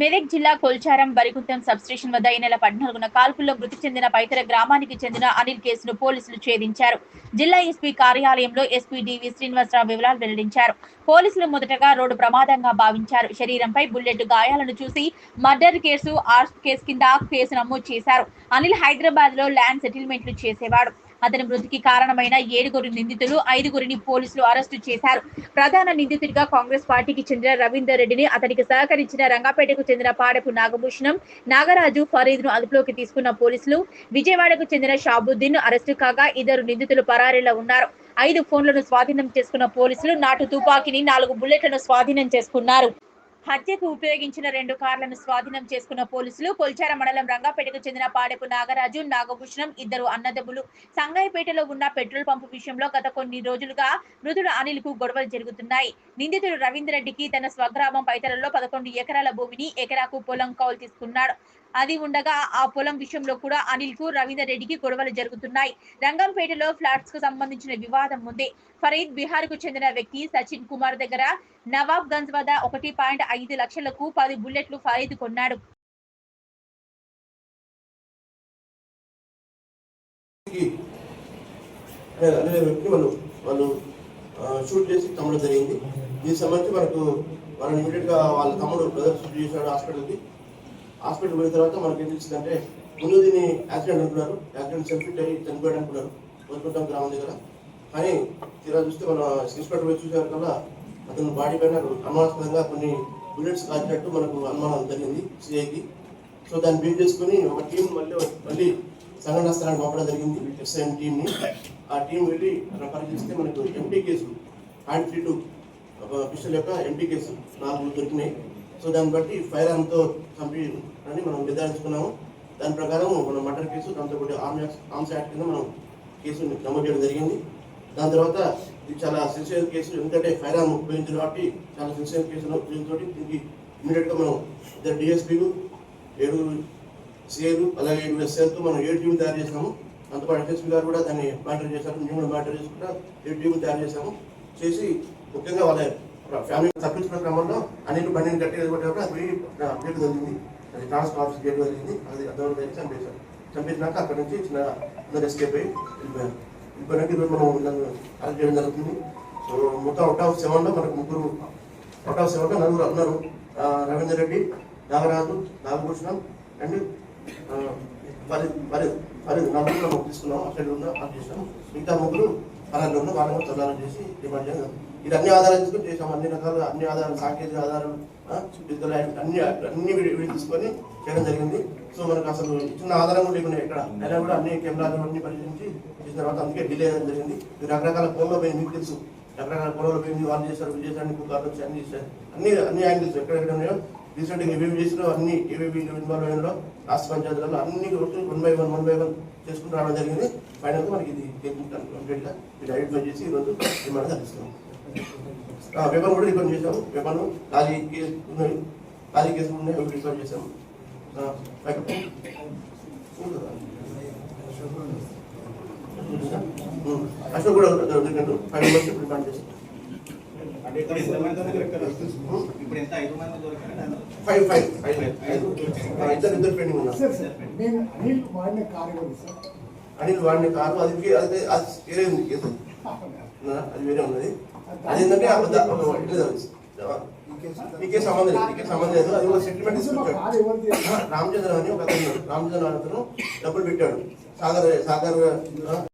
మెదక్ జిల్లా కొల్చారం బరిగుంటం సబ్స్టేషన్ వద్ద ఈ నెల పద్నాలుగున కాల్పుల్లో మృతి చెందిన పైతర గ్రామానికి చెందిన అనిల్ కేసును పోలీసులు ఛేదించారు. జిల్లా ఎస్పీ కార్యాలయంలో ఎస్పీ డివి శ్రీనివాసరావు వివరాలు వెల్లడించారు. పోలీసులు మొదటగా రోడ్డు ప్రమాదంగా భావించారు. శరీరంపై బుల్లెట్ గాయాలను చూసి మర్డర్ కేసు ఆర్స్ కేసు కింద కేసు నమోదు చేశారు. అనిల్ హైదరాబాద్లో ల్యాండ్ సెటిల్మెంట్లు చేసేవాడు. అతని మృతికి కారణమైన ఏడుగురు నిందితులు ఐదుగురిని పోలీసులు అరెస్టు చేశారు. ప్రధాన నిందితుడిగా కాంగ్రెస్ పార్టీకి చెందిన రవీందర్ రెడ్డిని అతనికి సహకరించిన రంగాపేటకు చెందిన పాడపు నాగభూషణం నాగరాజు ఫరీద్ను అదుపులోకి తీసుకున్న పోలీసులు విజయవాడకు చెందిన షాబుద్దీన్ అరెస్టు కాగా ఇద్దరు నిందితులు పరారీలో ఉన్నారు. ఐదు ఫోన్లను స్వాధీనం చేసుకున్న పోలీసులు నాటు తుపాకీని నాలుగు బుల్లెట్లను స్వాధీనం చేసుకున్నారు. హత్యకు ఉపయోగించిన రెండు కార్లను స్వాధీనం చేసుకున్న పోలీసులు కొల్చార మండలం రంగాపేటకు చెందిన పాడెపు నాగరాజు నాగభూషణం ఇద్దరు అన్నదమ్ములు. సంగాయిపేటలో ఉన్న పెట్రోల్ పంపు విషయంలో గత కొన్ని రోజులుగా మృతుడు అనిల్కు గొడవలు జరుగుతున్నాయి. నిందితుడు రవీంద్రరెడ్డికి తన స్వగ్రామం పైతలలో పదకొండు ఎకరాల భూమిని ఎకరాకు పొలం కౌలు తీసుకున్నాడు. అది ఉండగా ఆ పొలం విషయంలో కూడా అనిల్కు రవీందర్ రెడ్డికి గొడవలు జరుగుతున్నాయి. రంగంపేటలో ఫ్లాట్స్కు సంబంధించిన వివాదం ఉంది. ఫరీద్ బీహార్కు చెందిన వ్యక్తి సచిన్ కుమార్ దగ్గర నవాబ్ గంజ్ వద్ద ఒకటి పాయింట్ ఐదు లక్షలకు పది బుల్లెట్లు ఫరీద్ కొన్నాడు. అనే వాళ్ళు షూట్ చేసి తమ్ముడు జరిగింది. దీనికి సంబంధించి మనకు వాళ్ళని ఇమీడియట్గా వాళ్ళ తమ్ముడు బ్రదర్ షూట్ చేశాడు హాస్పిటల్కి హాస్పిటల్ పోయిన తర్వాత మనకి ఏం తెలిసిందంటే ముందు దీన్ని యాక్సిడెంట్ అనుకున్నారు. యాక్సిడెంట్ సెల్ఫిట్ అయ్యి చనిపోయాడు అనుకున్నారు. వదుకుంటాం గ్రామం దగ్గర. కానీ తీరా చూస్తే మన ఇన్స్పెక్టర్ పోయి చూసారు కల్లా అతని బాడీ పైన అనుమానాస్పదంగా కొన్ని బుల్లెట్స్ కాల్చినట్టు మనకు అనుమానం జరిగింది సిఐకి సో దాన్ని బీట్ చేసుకుని ఒక టీం మళ్ళీ మళ్ళీ సంఘటన స్థలానికి పంపడం జరిగింది ఎస్ఐఎం టీంని ఆ టీం వెళ్ళి అక్కడ పరిశీలిస్తే మనకు empty case hand three two pistol యొక్క ఎంపీ కేసు నాలుగు దొరికినాయి. సో దాన్ని బట్టి ఫైర్ ఆర్మ్తో చంపి అని మనం నిర్ధారించుకున్నాము. దాని ప్రకారం మనం మర్డర్ కేసు దాంతో పాటు ఆర్మ్స్ ఆర్మ్స్ యాక్ట్ కింద మనం కేసు నమోదు చేయడం జరిగింది. దాని తర్వాత ఇది చాలా సిన్సియర్ కేసు ఎందుకంటే ఫైర్ ఆర్మ్ ఉపయోగించింది కాబట్టి చాలా సిన్సియర్ కేసు ఉపయోగించి దీనికి ఇమీడియట్గా మనం ఇద్దరు డిఎస్పీలు ఏడుగురు సిఐలు అలాగే ఏడు ఎస్ఐలతో మనం ఏడు టీం తయారు చేసాము. అంతపాటు ఎస్ఎస్పీ గారు కూడా దాన్ని మానిటర్ చేశారు. మేము కూడా మానిటర్ చేసుకుంటా ఏడు టీం తయారు చేసాము. చేసి ముఖ్యంగా వాళ్ళ ఫ్యామిలీ తప్పించుకున్న క్రమంలో అనేక బండిని కట్టి కొట్టేటప్పుడు అది పోయి గేట్ జరిగింది అది ట్రాన్స్ఫర్ ఆఫీస్ గేట్ జరిగింది అది అదొకటి చంపేశారు. చంపేసినాక అక్కడ నుంచి చిన్న అందరు ఎస్కేప్ అయ్యి వెళ్ళిపోయారు. వెళ్ళిపోయినాక మనం అది చేయడం జరుగుతుంది. సో మొత్తం అవుట్ ఆఫ్ సెవెన్లో మనకు ముగ్గురు అవుట్ ఆఫ్ సెవెన్లో నలుగురు ఉన్నారు రవీందర్ రెడ్డి నాగరాజు నాగభూషణం అండ్ పరి పరి పరి నలుగురు మాకు తీసుకున్నాం. అక్కడ ఉన్న అది మిగతా ముగ్గురు పరాల్లో ఉన్న వాళ్ళని కూడా చేసి డిమాండ్ చేయాలి ఇది అన్ని ఆధారాలు తీసుకొని చేసాం అన్ని రకాల అన్ని ఆధారాలు సాంకేతిక ఆధారాలు ఫిజికల్ అన్ని అన్ని తీసుకొని చేయడం జరిగింది. సో మనకు అసలు చిన్న ఆధారం కూడా లేకుండా ఎక్కడ అయినా కూడా అన్ని కెమెరాలు అన్ని పరిశీలించి చేసిన తర్వాత అందుకే డిలే అయ్యడం జరిగింది. రకరకాల ఫోన్లో పోయి మీకు తెలుసు. రకరకాల ఫోన్లో పోయింది వాళ్ళు చేశారు వీళ్ళు చేశారు వచ్చి అన్ని చేశారు. అన్ని అన్ని యాంగిల్స్ ఎక్కడెక్కడ ఉన్నాయో రీసెంట్గా ఏమేమి చేసినా అన్ని ఏమేమి ఇన్వాల్వ్ అయినలో రాష్ట్ర పంచాయతీలలో అన్ని కొట్టు one by one one by one చేసుకుని రావడం జరిగింది. ఫైనల్గా మనకి ఇది తెలుసుకుంటాను కంప్లీట్గా. ఇది ఐడెంటిఫై చేసి ఈరోజు డిమాండ్ అందిస్తున్నాం పేపర్ కూడా రికార్డ్ చేశాము. పేపర్ను ఖాళీ కేసు ఉన్నాయి. ఖాళీ కేసులు ఉన్నాయి. అవి రికార్డ్ చేశాము. ఆ, అశోక్ కూడా దొరికినట్టు ఫైవ్ మెంబర్స్ ఇప్పుడు రిమాండ్ చేస్తాం ఇప్పుడు ఇప్పుడు ఎంత ఐదు మంది దొరికారు ఫైవ్ ఫైవ్ ఇద్దరు పెండింగ్ ఉన్నారు అనిల్ వాడిన కారు ఇవ్వండి సార్ అనిల్ వాడిని కారు అది అది అది వేరే ఉంది? అది వేరే ఉన్నది. అది ఏంటంటే. నీకే సంబంధం లేదు నీకే సంబంధం లేదు. అది ఒక సెటిల్మెంట్ ఎవరిది? రామచంద్ర అని ఒక అతను. రామచంద్ర అతను డబ్బులు పెట్టాడు. సాగర్ సాగర్